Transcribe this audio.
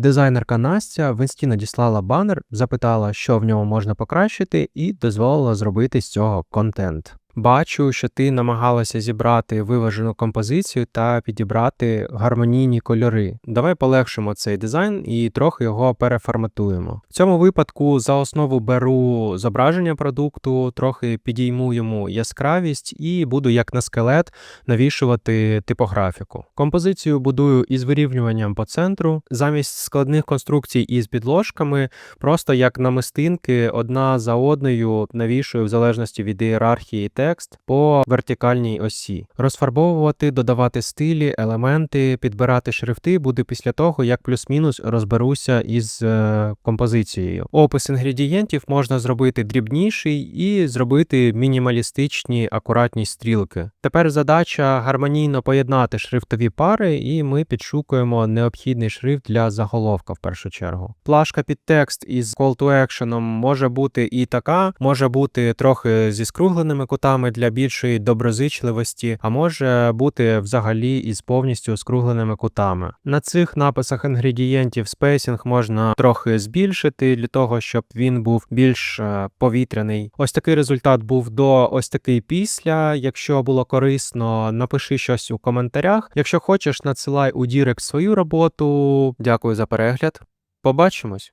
Дизайнерка Настя в інсті надіслала банер, запитала, що в ньому можна покращити, і дозволила зробити з цього контент. Бачу, що ти намагалася зібрати виважену композицію та підібрати гармонійні кольори. Давай полегшимо цей дизайн і трохи його переформатуємо. В цьому випадку за основу беру зображення продукту, трохи підійму йому яскравість і буду як на скелет навішувати типографіку. Композицію будую із вирівнюванням по центру, замість складних конструкцій із підложками, просто як намистинки одна за одною навішую в залежності від ієрархії текст по вертикальній осі. Розфарбовувати, додавати стилі, елементи, підбирати шрифти буде після того, як плюс-мінус розберуся із е, композицією. Опис інгредієнтів можна зробити дрібніший і зробити мінімалістичні акуратні стрілки. Тепер задача гармонійно поєднати шрифтові пари, і ми підшукуємо необхідний шрифт для заголовка в першу чергу. Плашка під текст із call to action може бути і така, може бути трохи зі скругленими кутами для більшої доброзичливості, а може бути взагалі із повністю скругленими кутами. На цих написах інгредієнтів спейсінг можна трохи збільшити для того, щоб він був більш е, повітряний. Ось такий результат був до ось такий після. Якщо було корисно, напиши щось у коментарях. Якщо хочеш, надсилай у Дірект свою роботу. Дякую за перегляд. Побачимось!